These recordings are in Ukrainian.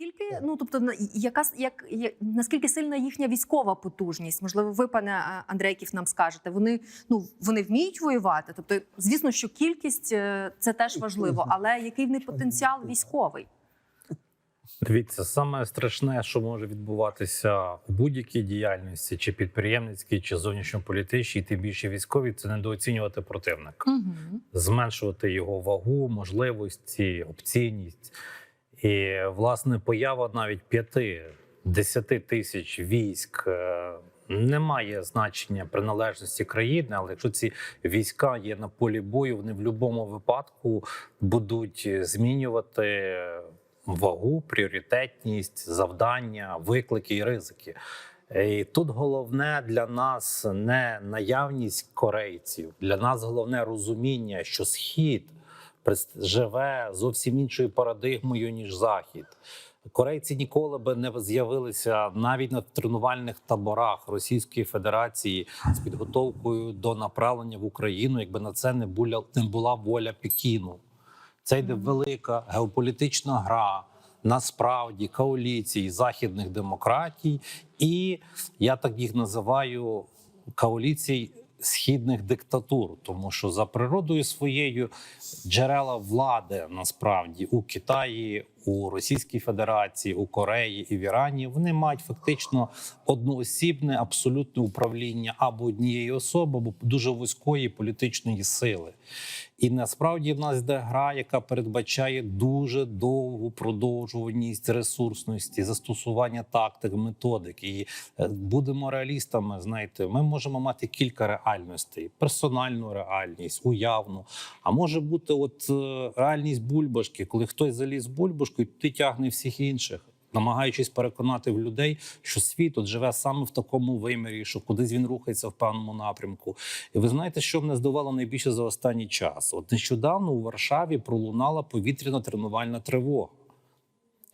Наскільки ну тобто яка як, наскільки сильна їхня військова потужність? Можливо, ви, пане Андрейків, нам скажете. Вони ну вони вміють воювати. Тобто, звісно, що кількість е, це теж важливо, але який в них потенціал військовий? Дивіться, саме страшне, що може відбуватися у будь-якій діяльності, чи підприємницькій, чи зовнішньополітичній, тим більше військовій, це недооцінювати противника, Угу. зменшувати його вагу, можливості, опційність. І власне поява навіть п'яти-десяти тисяч військ. е, Не має значення приналежності країни, але якщо ці війська є на полі бою, вони в будь-якому випадку будуть змінювати вагу, пріоритетність, завдання, виклики і ризики. І тут головне для нас не наявність корейців, для нас головне розуміння, що схід живе зовсім іншою парадигмою ніж захід. Корейці ніколи би не з'явилися навіть на тренувальних таборах Російської Федерації з підготовкою до направлення в Україну, якби на це не була не була воля Пекіну. Це йде велика геополітична гра. Насправді коаліції західних демократій, і я так їх називаю коаліцій східних диктатур, тому що за природою своєю джерела влади насправді у Китаї, у Російській Федерації, у Кореї і в Ірані вони мають фактично одноосібне абсолютне управління або однієї особи, або дуже вузької політичної сили. І насправді в нас йде гра, яка передбачає дуже довгу продовжуваність ресурсності, застосування тактик, методик. І е, будемо реалістами. Знаєте, ми можемо мати кілька реальностей: персональну реальність, уявну. А може бути, от е, реальність бульбашки, коли хтось заліз в бульбашку, і ти тягне всіх інших. Намагаючись переконати в людей, що світ от живе саме в такому вимірі, що кудись він рухається в певному напрямку. І ви знаєте, що мене здивувало найбільше за останній час? От нещодавно у Варшаві пролунала повітряна тренувальна тривога.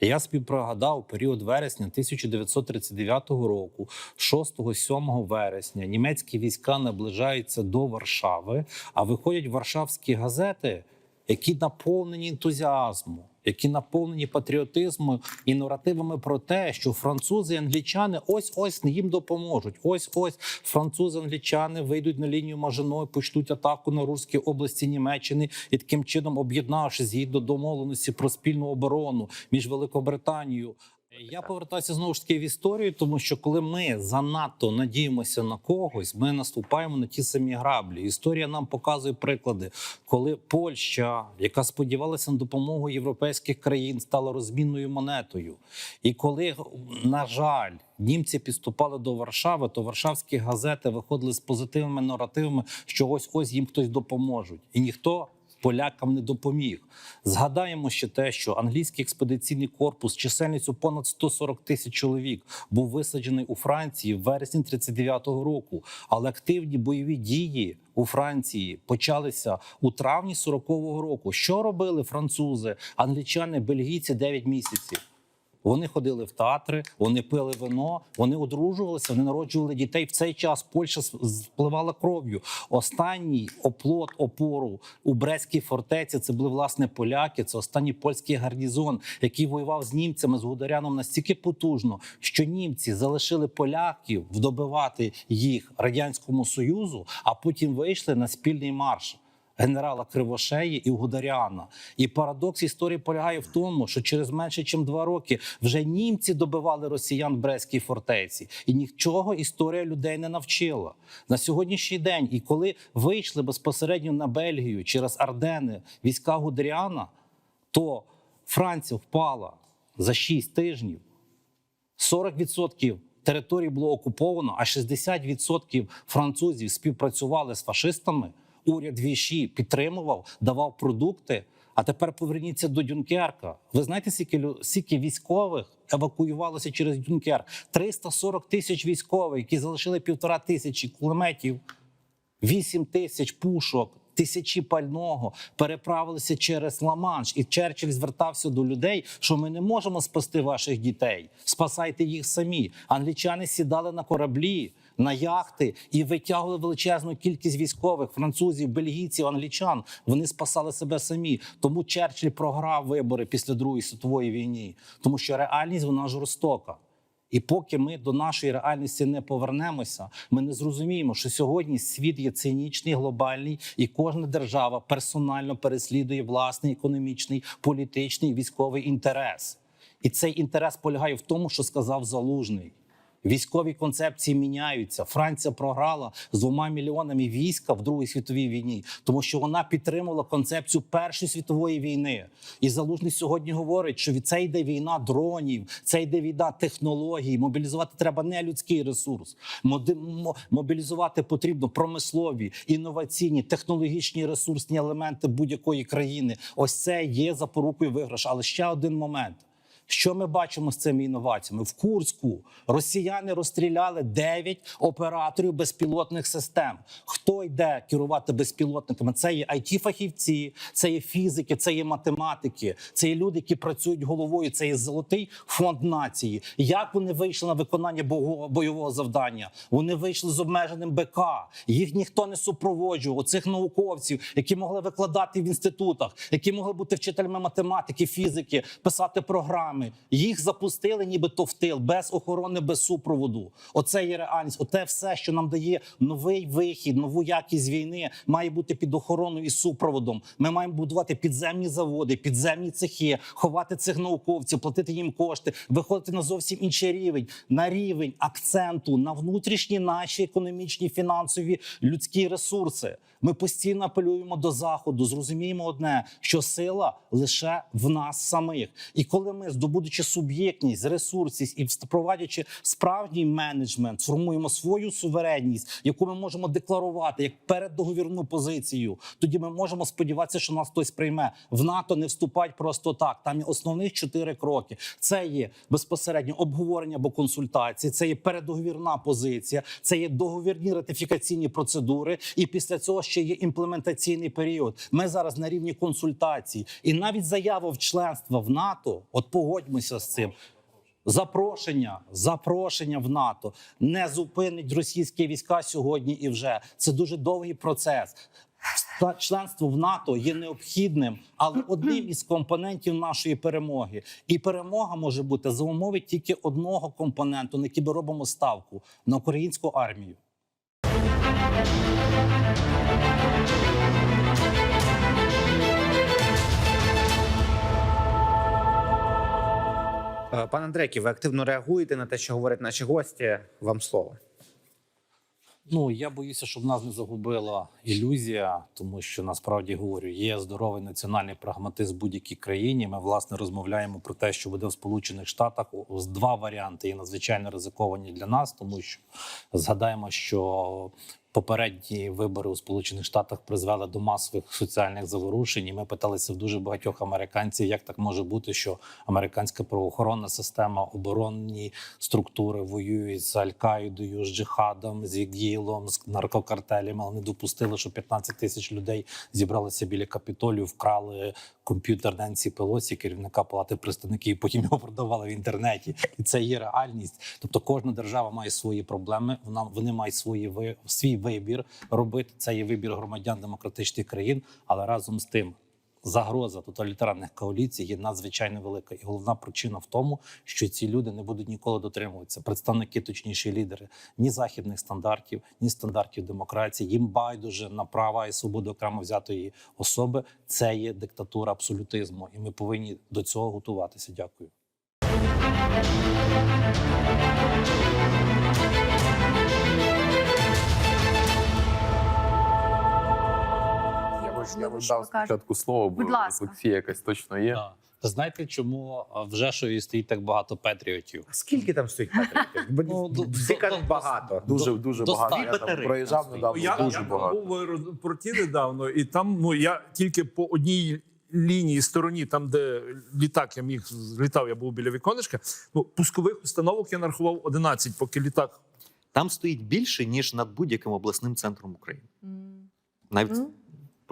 Я собі пригадав період вересня 1939 року, 6-7 вересня, німецькі війська наближаються до Варшави, а виходять варшавські газети, які наповнені ентузіазму, які наповнені патріотизмом і наративами про те, що французи і англічани ось ось їм допоможуть. Ось ось французи, англічани вийдуть на лінію Мажино, почнуть атаку на Руській області Німеччини і таким чином, об'єднавшись згідно домовленості про спільну оборону між Великобританією. Я повертаюся знову ж таки в історію, тому що коли ми занадто надіємося на когось, ми наступаємо на ті самі граблі. Історія нам показує приклади, коли Польща, яка сподівалася на допомогу європейських країн, стала розмінною монетою. І коли, на жаль, німці підступали до Варшави, то варшавські газети виходили з позитивними наративами, що ось ось їм хтось допоможуть, і ніхто. Полякам не допоміг. Згадаємо ще те, що англійський експедиційний корпус чисельністю понад 140 тисяч чоловік був висаджений у Франції в вересні 39-го року. Але активні бойові дії у Франції почалися у травні 40-го року. Що робили французи, англічани, бельгійці 9 місяців? Вони ходили в театри, вони пили вино, вони одружувалися, вони народжували дітей. В цей час Польща спливала кров'ю. Останній оплот опору у Брестській фортеці це були власне поляки. Це останній польський гарнізон, який воював з німцями з Гударяном настільки потужно, що німці залишили поляків вдобивати їх радянському союзу, а потім вийшли на спільний марш генерала Кривошеї і Гударяна. І парадокс історії полягає в тому, що через менше ніж два роки вже німці добивали росіян в Брестській фортеці, і нічого історія людей не навчила на сьогоднішній день. І коли вийшли безпосередньо на Бельгію через Ардени війська Гударяна, то Франція впала за 6 тижнів. 40% території було окуповано, а 60% французів співпрацювали з фашистами. Уряд Віші підтримував, давав продукти. А тепер поверніться до Дюнкерка. Ви знаєте, скільки, скільки військових евакуювалося через Дюнкерк? 340 тисяч військових, які залишили півтора тисячі кулеметів, 8 тисяч пушок, тисячі пального переправилися через Ла-Манш. І Черчилль звертався до людей, що ми не можемо спасти ваших дітей. Спасайте їх самі. Англічани сідали на кораблі. На яхти і витягували величезну кількість військових французів, бельгійців, англічан. Вони спасали себе самі. Тому Черчилль програв вибори після Другої світової війни, тому що реальність вона жорстока. І поки ми до нашої реальності не повернемося, ми не зрозуміємо, що сьогодні світ є цинічний, глобальний, і кожна держава персонально переслідує власний економічний, політичний, військовий інтерес. І цей інтерес полягає в тому, що сказав Залужний. Військові концепції міняються. Франція програла з двома мільйонами війська в Другій світовій війні, тому що вона підтримувала концепцію Першої світової війни. І залужний сьогодні говорить, що від це йде війна дронів, це йде війна технологій. Мобілізувати треба не людський ресурс. Мобілізувати потрібно промислові, інноваційні, технологічні ресурсні елементи будь-якої країни. Ось це є запорукою виграшу. Але ще один момент. Що ми бачимо з цими інноваціями? В Курську росіяни розстріляли 9 операторів безпілотних систем. Хто йде керувати безпілотниками? Це є it фахівці це є фізики, це є математики, це є люди, які працюють головою. Це є золотий фонд нації. Як вони вийшли на виконання бойового завдання? Вони вийшли з обмеженим БК. Їх ніхто не супроводжував. Оцих науковців, які могли викладати в інститутах, які могли бути вчителями математики, фізики, писати програми. Їх запустили, нібито в тил, без охорони, без супроводу. Оце є реальність. Оте все, що нам дає новий вихід, нову якість війни, має бути під охороною і супроводом. Ми маємо будувати підземні заводи, підземні цехи, ховати цих науковців, платити їм кошти, виходити на зовсім інший рівень, на рівень акценту на внутрішні наші економічні, фінансові, людські ресурси. Ми постійно апелюємо до заходу. Зрозуміємо одне, що сила лише в нас самих. І коли ми, здобудучи суб'єктність, ресурсність і впроваджуючи справжній менеджмент, формуємо свою суверенність, яку ми можемо декларувати як переддоговірну позицію, тоді ми можемо сподіватися, що нас хтось прийме. В НАТО не вступать просто так. Там є основних чотири кроки. Це є безпосередньо обговорення або консультації, це є передоговірна позиція, це є договірні ратифікаційні процедури. І після цього ще є імплементаційний період. Ми зараз на рівні консультацій, і навіть заява в членство в НАТО. От погодьмося з цим. Запрошення, запрошення в НАТО не зупинить російські війська сьогодні і вже це дуже довгий процес. Членство в НАТО є необхідним, але одним із компонентів нашої перемоги. І перемога може бути за умови тільки одного компоненту, на який ми робимо ставку на українську армію. Е, Пане Андрейкі, ви активно реагуєте на те, що говорять наші гості. Вам слово. Ну я боюся, щоб нас не загубила ілюзія, тому що насправді говорю, є здоровий національний прагматизм в будь-якій країні. Ми власне розмовляємо про те, що буде в Сполучених Штатах. Два варіанти є надзвичайно ризиковані для нас, тому що згадаємо, що попередні вибори у Сполучених Штатах призвели до масових соціальних заворушень. І ми питалися в дуже багатьох американців, як так може бути, що американська правоохоронна система, оборонні структури воюють з Аль-Каїдою, з джихадом, з ІГІЛом, з наркокартелями, але не допустили, що 15 тисяч людей зібралися біля капітолію, вкрали комп'ютер Ненсі Пелосі, керівника палати представників, потім його продавали в інтернеті. І це є реальність. Тобто кожна держава має свої проблеми. Вона вони мають свої ви свій вибір робити. Це є вибір громадян демократичних країн, але разом з тим. Загроза тоталітарних коаліцій є надзвичайно велика, і головна причина в тому, що ці люди не будуть ніколи дотримуватися. Представники, точніше, лідери ні західних стандартів, ні стандартів демократії. Їм байдуже на права і свободу окремо взятої особи. Це є диктатура абсолютизму, і ми повинні до цього готуватися. Дякую. Я ви дав спочатку слово, бо рефлексія якась точно є. Да. Знаєте, чому в Жешові стоїть так багато патріотів? А скільки там стоїть патріотів? Ну, Всі кажуть багато. Дуже дуже багато. Я там проїжджав недавно. Я, дуже я багато. був в аеропорті недавно, і там ну я тільки по одній лінії стороні, там де літак я міг злітав, я був біля віконечка. Ну пускових установок я нарахував 11, поки літак. Там стоїть більше, ніж над будь-яким обласним центром України. Навіть пропущене.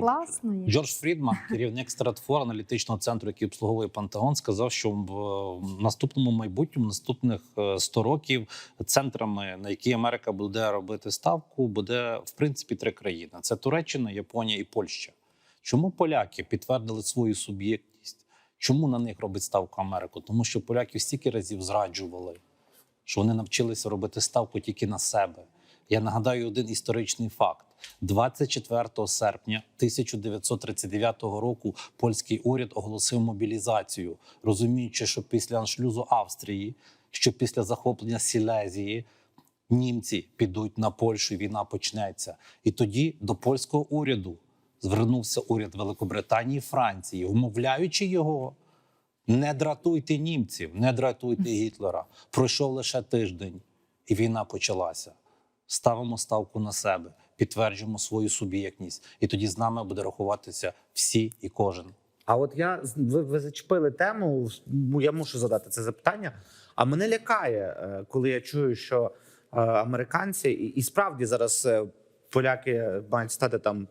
Класно є. Джордж Фрідман, керівник Стратфор, аналітичного центру, який обслуговує Пентагон, сказав, що в наступному майбутньому, наступних е, 100 років, центрами, на які Америка буде робити ставку, буде в принципі три країни: це Туреччина, Японія і Польща. Чому поляки підтвердили свою суб'єктність? Чому на них робить ставку Америку? Тому що поляки стільки разів зраджували, що вони навчилися робити ставку тільки на себе. Я нагадаю один історичний факт: 24 серпня 1939 року польський уряд оголосив мобілізацію, розуміючи, що після аншлюзу Австрії, що після захоплення Сілезії німці підуть на Польщу, війна почнеться. І тоді до польського уряду звернувся уряд Великобританії і Франції, вмовляючи його. Не дратуйте німців, не дратуйте Гітлера. Пройшов лише тиждень, і війна почалася. Ставимо ставку на себе, підтверджуємо свою суб'єктність, і тоді з нами буде рахуватися всі і кожен. А от я ви, ви зачепили тему. ну, Я мушу задати це запитання. А мене лякає, е, коли я чую, що е, американці і, і справді зараз е, поляки мають стати там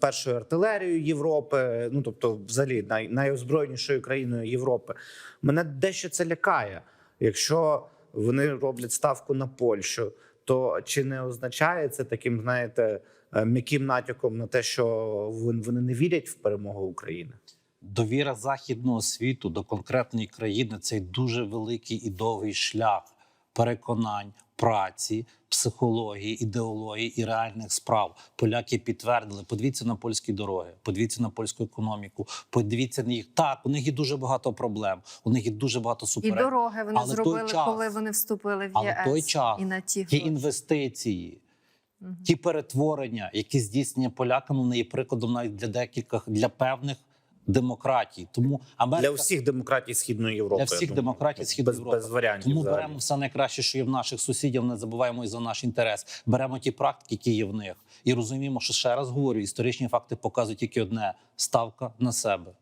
першою артилерією Європи, ну тобто, взагалі най, найозброєнішою країною Європи. Мене дещо це лякає. Якщо вони роблять ставку на Польщу, то чи не означає це таким, знаєте, е, м'яким натяком на те, що вон- вони не вірять в перемогу України? Довіра західного світу до конкретної країни це дуже великий і довгий шлях переконань, праці, психології, ідеології і реальних справ. Поляки підтвердили. Подивіться на польські дороги, подивіться на польську економіку. Подивіться на їх. Так, у них є дуже багато проблем. У них є дуже багато І дороги вони Але зробили, час- коли вони вступили в Але ЄС. той час, і на ті, ті інвестиції, ті перетворення, які здійснені поляками, вони є прикладом навіть для деяких для певних демократій. Тому Америка Для всіх демократій Східної Європи. Для всіх демократій Східної без, Європи. без варіантів. Тому взагалі. беремо все найкраще, що є в наших сусідів. Не забуваємо і за наш інтерес. Беремо ті практики, які є в них, і розуміємо, що ще раз говорю, історичні факти показують тільки одне: ставка на себе.